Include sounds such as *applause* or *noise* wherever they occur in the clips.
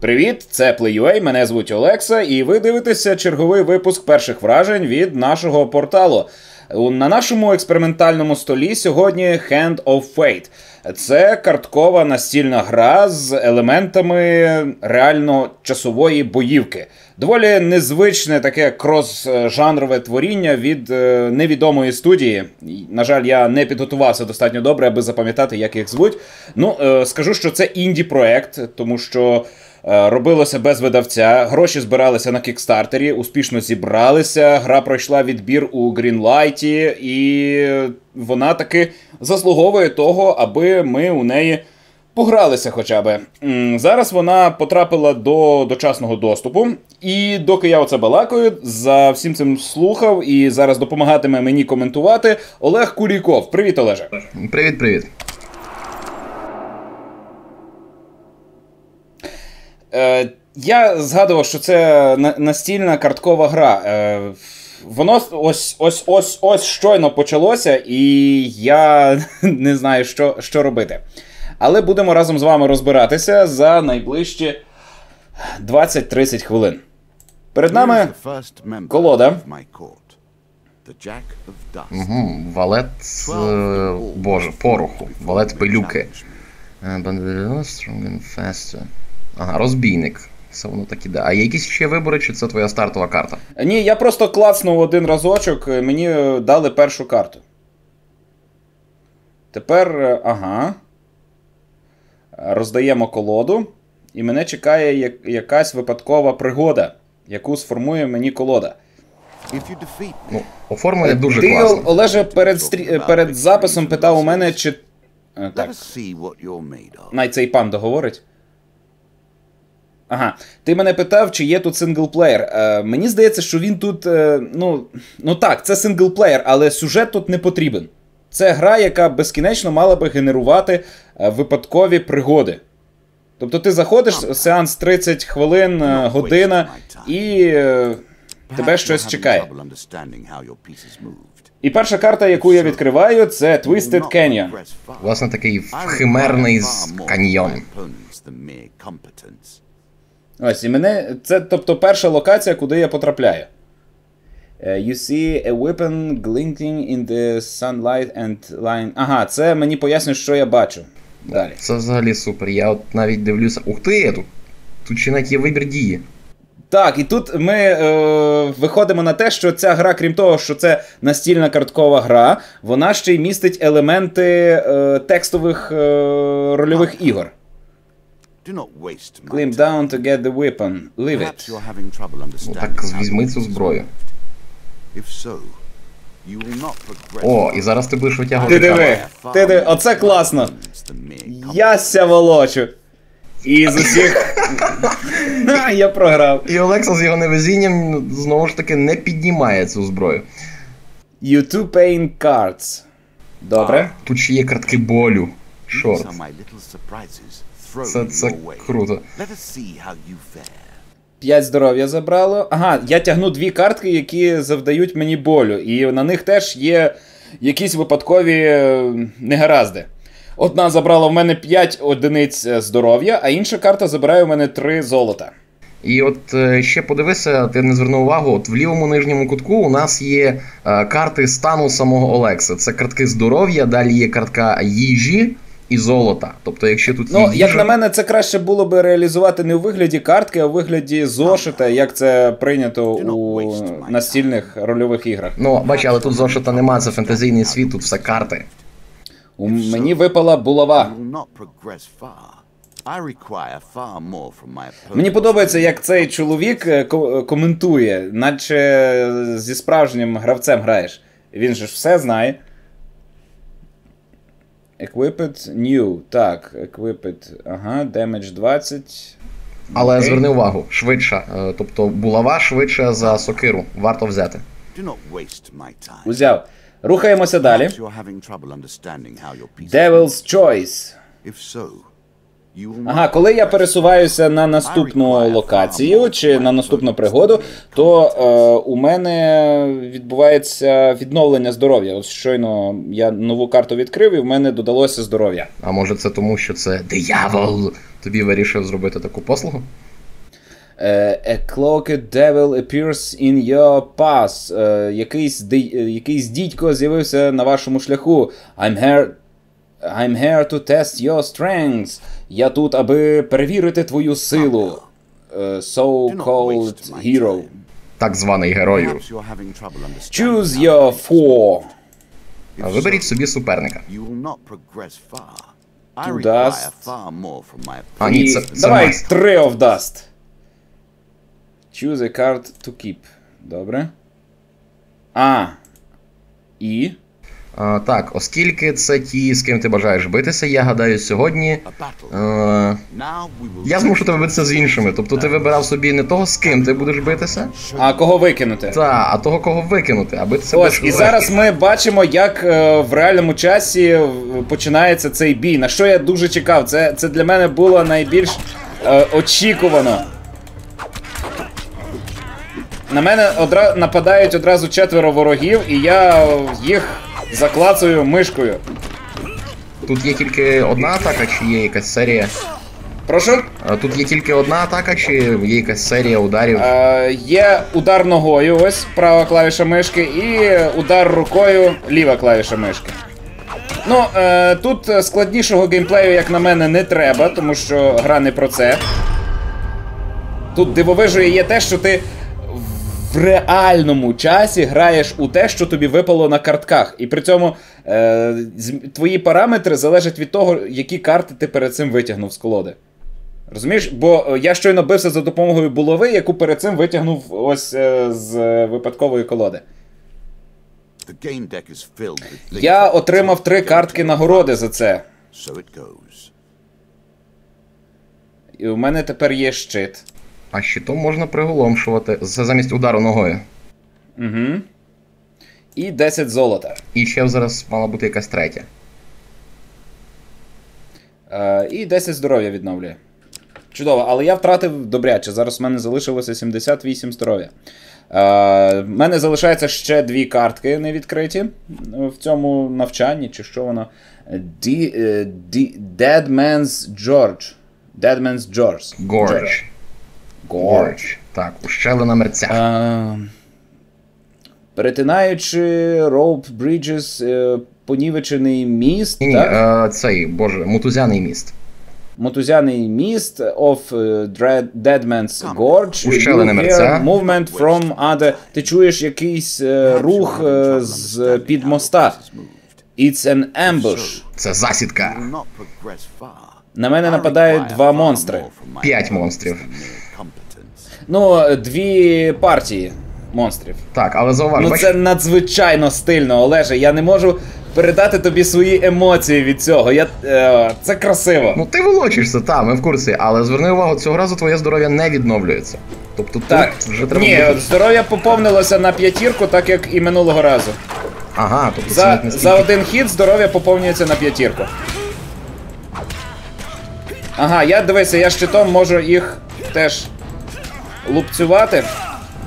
Привіт, це Play.ua, мене звуть Олекса, і ви дивитеся черговий випуск перших вражень від нашого порталу. На нашому експериментальному столі сьогодні Hand of Fate. Це карткова настільна гра з елементами реально часової боївки. Доволі незвичне таке крос-жанрове творіння від е, невідомої студії. На жаль, я не підготувався достатньо добре, аби запам'ятати, як їх звуть. Ну, е, скажу, що це інді-проект, тому що. Е, робилося без видавця, гроші збиралися на кікстартері, успішно зібралися. Гра пройшла відбір у Грінлайті, і вона таки заслуговує того, аби ми у неї погралися хоча б. Зараз вона потрапила до дочасного доступу. І доки я оце балакаю, за всім цим слухав і зараз допомагатиме мені коментувати Олег Куліков. Привіт, Олеже. Привіт, привіт. Е, Я згадував, що це настільна карткова гра. Е, Воно ось ось ось ось щойно почалося, і я *laughs* не знаю, що, що робити. Але будемо разом з вами розбиратися за найближчі 20-30 хвилин. Перед нами колода. Угу, Валет е, Боже, пороху. Валет пилюки. Faster. Ага, розбійник. Це воно так іде. А є якісь ще вибори, чи це твоя стартова карта? Ні, я просто клацнув один разочок, мені дали першу карту. Тепер, е, ага. Роздаємо колоду, і мене чекає якась випадкова пригода, яку сформує мені колода. Ну, Оформлення дуже Ти, класно. Олеже, перед стрі... перед записом питав у мене, чи. Е, так. Най цей пан договорить. Ага, ти мене питав, чи є тут синглплеєр. Е, Мені здається, що він тут. Е, ну ну так, це синглплеєр, але сюжет тут не потрібен. Це гра, яка безкінечно мала би генерувати е, випадкові пригоди. Тобто ти заходиш, сеанс 30 хвилин, е, година, і е, тебе щось чекає. І перша карта, яку я відкриваю, це Twisted Canyon. Власне, такий химерний каньйон. Ось, і мене. Це тобто перша локація, куди я потрапляю. Uh, you see a weapon glinting in the sunlight and line. Ага, це мені пояснює, що я бачу. Далі. Це взагалі супер. Я от навіть дивлюся. Ух ти! Тут тут ще навіть є вибір дії. Так, і тут ми е, виходимо на те, що ця гра, крім того, що це настільна карткова гра, вона ще й містить елементи е, текстових е, рольових ігор. Climb down to get the weapon. Leave it. Ну так візьми цю зброю. О, і зараз ти будеш витягувати. Ти диви, ти диви, оце класно. Яся волочу. І з усіх. *laughs* Я програв. І Олекса з його невезінням знову ж таки не піднімає цю зброю. You two pain cards. Добре. Тут ще є картки болю. Шорт. Це це круто. П'ять здоров'я забрало. Ага, я тягну дві картки, які завдають мені болю. І на них теж є якісь випадкові е, негаразди. Одна забрала в мене 5 одиниць е, здоров'я, а інша карта забирає у мене 3 золота. І от е, ще подивися, ти не звернув увагу, от в лівому нижньому кутку у нас є карти стану самого Олекса. Це картки здоров'я, далі є картка їжі і золота. Тобто, якщо тут ну, є як на мене, це краще було би реалізувати не у вигляді картки, а у вигляді зошита, як це прийнято у настільних рольових іграх. Ну, бач, але тут зошита немає, це фентезійний світ, тут все карти. У мені випала булава. Мені подобається, як цей чоловік е, коментує, наче зі справжнім гравцем граєш. Він же ж все знає. Equipped New. Так, Equipped. Ага, Damage 20. Але okay. зверни увагу, швидша. Е, тобто булава швидша за сокиру. Варто взяти. Узяв. Рухаємося далі. Devil's Choice. Ага, коли я пересуваюся на наступну локацію чи на наступну пригоду, то е, у мене відбувається відновлення здоров'я. Ось щойно я нову карту відкрив, і в мене додалося здоров'я. А може це тому, що це диявол тобі вирішив зробити таку послугу? Е, A cloaked devil appears in your path. Е, Якийсь, ди- е, якийсь дідько з'явився на вашому шляху. I'm here I'm here to test your strengths. Я тут, аби перевірити твою силу. Е, So-called hero. Так званий герою. Choose your four. Виберіть собі суперника. Require dust. А, ні, це, це давай Маст. три of dust. Choose a card to keep. Добре. А. І. А, так, оскільки це ті, з ким ти бажаєш битися, я гадаю, сьогодні. Е, я змушу тебе битися з іншими. Тобто ти вибирав собі не того, з ким ти будеш битися, А кого викинути? та, а того, кого викинути, а битися Ось, і зараз ми бачимо, як е, в реальному часі е, починається цей бій. На що я дуже чекав. Це, це для мене було найбільш е, очікувано. На мене одра... нападають одразу четверо ворогів, і я їх заклацаю мишкою. Тут є тільки одна атака, чи є якась серія. Прошу? А, Тут є тільки одна атака, чи є якась серія ударів. Е, є удар ногою, ось права клавіша мишки, і удар рукою ліва клавіша мишки. Ну, е, тут складнішого геймплею, як на мене, не треба, тому що гра не про це. Тут дивовижою є те, що ти в реальному часі граєш у те, що тобі випало на картках. І при цьому е, твої параметри залежать від того, які карти ти перед цим витягнув з колоди. Розумієш? Бо е, я щойно бився за допомогою булави, яку перед цим витягнув ось е, з випадкової колоди. Я отримав три картки нагороди за це. І у мене тепер є щит. А щитом можна приголомшувати. Це замість удару ногою. Угу. І 10 золота. І ще зараз мала бути якась третя. Е, і 10 здоров'я відновлює. Чудово, але я втратив добряче. Зараз в мене залишилося 78 здоров'я. Е, в мене залишається ще дві картки не відкриті в цьому навчанні, чи що воно. Ді, е, Dead Man's George. Dead Man's George. Гордж. Gorge. Так, ущелина мерця. Е, перетинаючи Rope Bridges, е, понівечений міст. Ні, ні, так? е, цей, боже, мутузяний міст. Мотузяний міст of uh, Dread, Dead Man's Gorge. Ущелина You мерця. movement from other... Ти чуєш якийсь е, рух е, з під моста. It's an ambush. Це засідка. На мене нападають два монстри. П'ять монстрів. Ну, дві партії монстрів. Так, але зауваж, Ну це надзвичайно стильно, Олеже. Я не можу передати тобі свої емоції від цього. Я... е, Це красиво. ну ти волочишся, та, ми в курсі, але зверни увагу, цього разу твоє здоров'я не відновлюється. Тобто Так, тут вже треба. ні, бути- здоров'я поповнилося на п'ятірку, так як і минулого разу. Ага, тобто За, навіть не за один хід здоров'я поповнюється на п'ятірку. Ага, я дивися, я щитом можу їх теж лупцювати.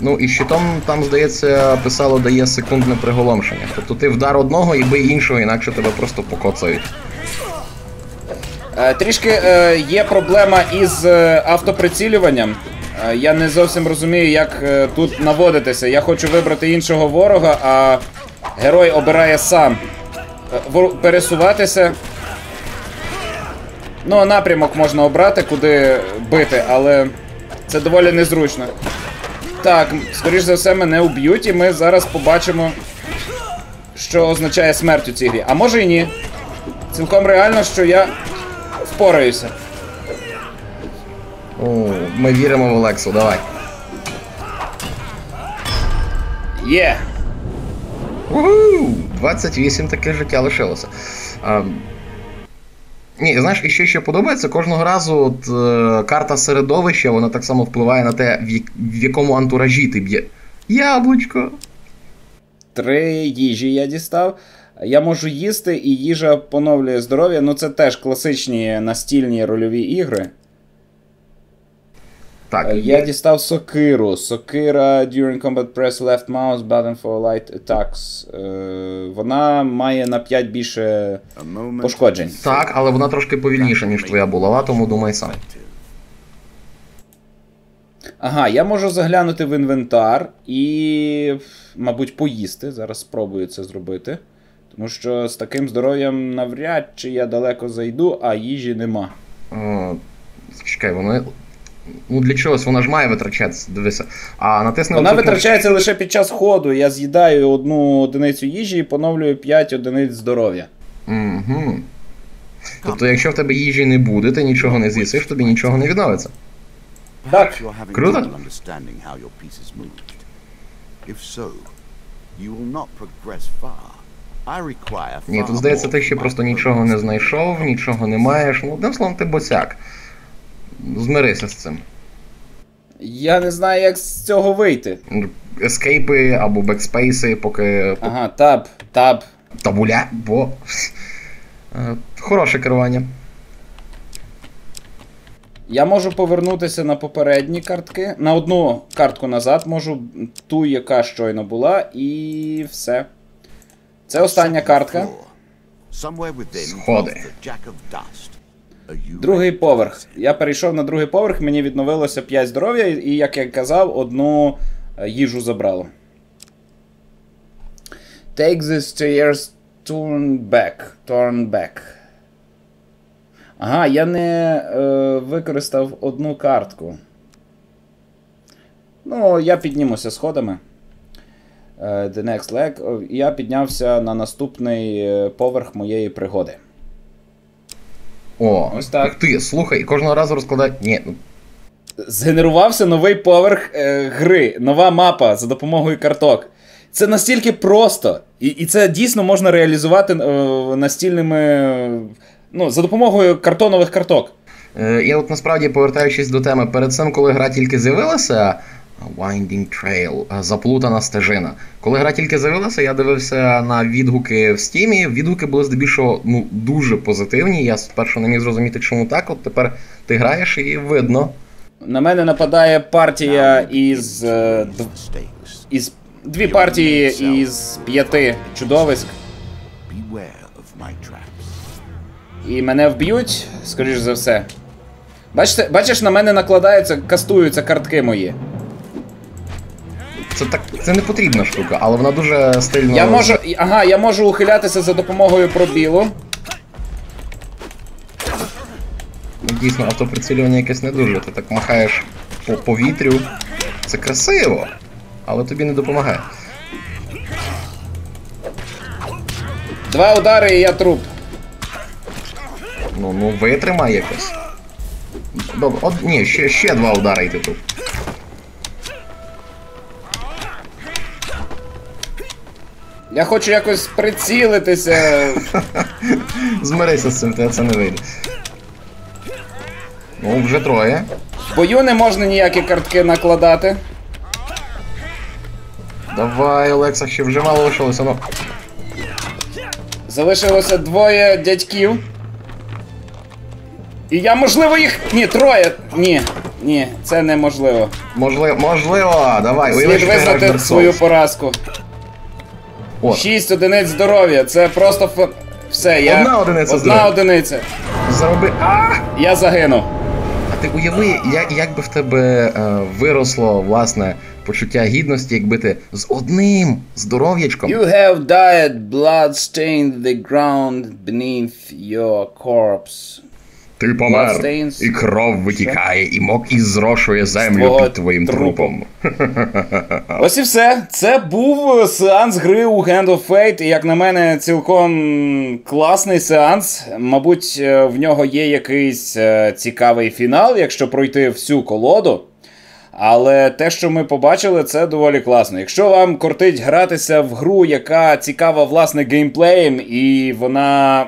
Ну і щитом там, здається, писало дає секундне приголомшення. Тобто ти вдар одного і бий іншого, інакше тебе просто покоцають. Е, трішки е, є проблема із е, автоприцілюванням. Е, я не зовсім розумію, як е, тут наводитися. Я хочу вибрати іншого ворога, а герой обирає сам. Е, пересуватися. Ну, напрямок можна обрати, куди бити, але це доволі незручно. Так, скоріш за все, мене уб'ють, і ми зараз побачимо, що означає смерть у цій грі. А може і ні. Цілком реально, що я впораюся. О, ми віримо в Олексу, давай. Є! Уху! 28 таке життя лишилося. А, ні, знаєш, і що ще подобається, кожного разу от, е, карта середовища, вона так само впливає на те, в, як- в якому антуражі ти б'є. Яблучко. Три їжі я дістав. Я можу їсти, і їжа поновлює здоров'я. Ну це теж класичні настільні рольові ігри. Так, Е, Я дістав сокиру. Сокира during combat press left mouse button for light attacks. Е, Вона має на 5 більше пошкоджень. так, але вона трошки повільніша, ніж твоя булава, тому думай сам. Ага, я можу заглянути в інвентар і, мабуть, поїсти. Зараз спробую це зробити. Тому що з таким здоров'ям навряд чи я далеко зайду, а їжі нема. О, чекай, воно. Ну для чогось вона ж має витрачатися, дивися. А натисни Вона кнопку- витрачається лише під час ходу. Я з'їдаю одну одиницю їжі і поновлюю 5 одиниць здоров'я. Угу. Тобто, якщо в тебе їжі не буде, ти нічого не з'їсиш, тобі нічого не відновиться. Так. Круто. Ні, тут здається, ти ще просто нічого не знайшов, нічого не маєш. Ну, одним словом, ти босяк. Змирися з цим. Я не знаю, як з цього вийти. Ескейпи або бекспейси, поки Ага, таб, таб. табуля, бо. Е, Хороше керування. Я можу повернутися на попередні картки. На одну картку назад можу ту, яка щойно була, і все. Це остання картка. Сходи. Другий поверх. Я перейшов на другий поверх, мені відновилося 5 здоров'я, і, як я казав, одну е, їжу забрало. Take the stairs, turn back. Turn back. Ага, я не е, використав одну картку. Ну, я піднімуся сходами. Е, The next leg. Я піднявся на наступний е, поверх моєї пригоди. О, Ось так. ти, слухай, і кожного разу розкладай. Ні, ну Згенерувався новий поверх е, гри, нова мапа за допомогою карток. Це настільки просто, і, і це дійсно можна реалізувати е, настільними. е, Ну, за допомогою картонових карток. Е, Я от насправді повертаючись до теми, перед цим, коли гра тільки з'явилася, Winding Trail, е, заплутана стежина. Коли гра тільки з'явилася, я дивився на відгуки в стімі. Відгуки були здебільшого ну, дуже позитивні. Я спершу не міг зрозуміти, чому так. От тепер ти граєш і видно. На мене нападає партія із. е, із дві партії із п'яти чудовиськ. І мене вб'ють, скоріш за все. Бачите, бачиш, на мене накладаються, кастуються картки мої. Це так, це не потрібна штука, але вона дуже стильно. Я можу. Ага, я можу ухилятися за допомогою пробілу. Ну, дійсно, автоприцілювання якесь не дуже. Ти так махаєш по повітрю. Це красиво, але тобі не допомагає. Два удари і я труп. Ну, ну витримай якось. Добре, от ні, ще, ще два удари і ти тут. Я хочу якось прицілитися. *laughs* Змирися з цим, це не вийде. Ну, вже троє. В бою не можна ніякі картки накладати. Давай, Олекса, ще вже мало лишилося, ну. Залишилося двоє дядьків. І я, можливо, їх. Ні, троє. Ні, ні, це неможливо. Можливо, можливо, давай, Слід визнати свою поразку. От, Шість одиниць здоров'я. Це просто ф... все. Я... Одна одиниця Одна здоров'я. одиниця. зароби. А! Я загину. А ти уяви, як, як би в тебе е, виросло, власне, почуття гідності, якби ти з одним здоров'ячком. You have died, blood stained the ground beneath your corpse. Ти помер, і кров витікає, і мок і зрошує землю під твоїм трупом. трупом. *laughs* Ось і все. Це був сеанс гри у Hand of Fate, і як на мене, цілком класний сеанс. Мабуть, е, в нього є якийсь е, цікавий фінал, якщо пройти всю колоду. Але те, що ми побачили, це доволі класно. Якщо вам кортить гратися в гру, яка цікава власне геймплеєм, і вона.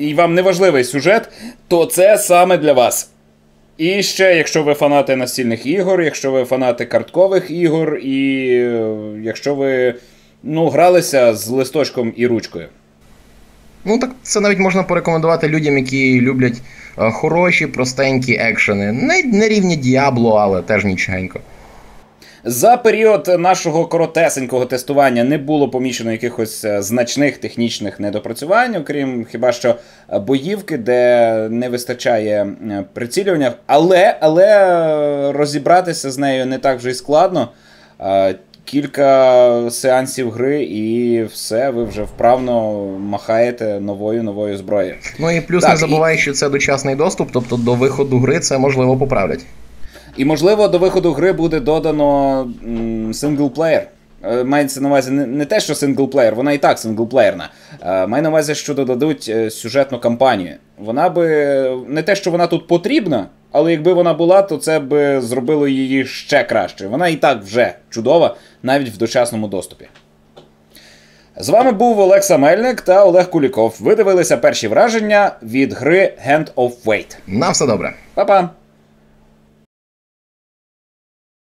і вам не важливий сюжет, то це саме для вас. І ще, якщо ви фанати настільних ігор, якщо ви фанати карткових ігор, і е, якщо ви ну, гралися з листочком і ручкою. Ну так це навіть можна порекомендувати людям, які люблять е, хороші, простенькі екшени. Не, не рівні Діабло, але теж нічогенько. За період нашого коротесенького тестування не було помічено якихось е, значних технічних недопрацювань, окрім хіба що е, боївки, де не вистачає прицілювання. Але, але розібратися з нею не так вже й складно. Кілька сеансів гри, і все, ви вже вправно махаєте новою новою зброєю. Ну і плюс Так, не і- забувай, що це дочасний доступ, тобто до виходу гри це можливо поправлять. І можливо до виходу гри буде додано м, синглплеєр. Мається на увазі не, не те, що синглплеєр, вона і так синглплеєрна. Е, Має на увазі, що додадуть е, сюжетну кампанію. Вона би не те, що вона тут потрібна, але якби вона була, то це б зробило її ще краще. Вона і так вже чудова, навіть в дочасному доступі. З вами був Олекса Мельник та Олег Куліков. Ви дивилися перші враження від гри Hand of Fate. На все добре. Па-па!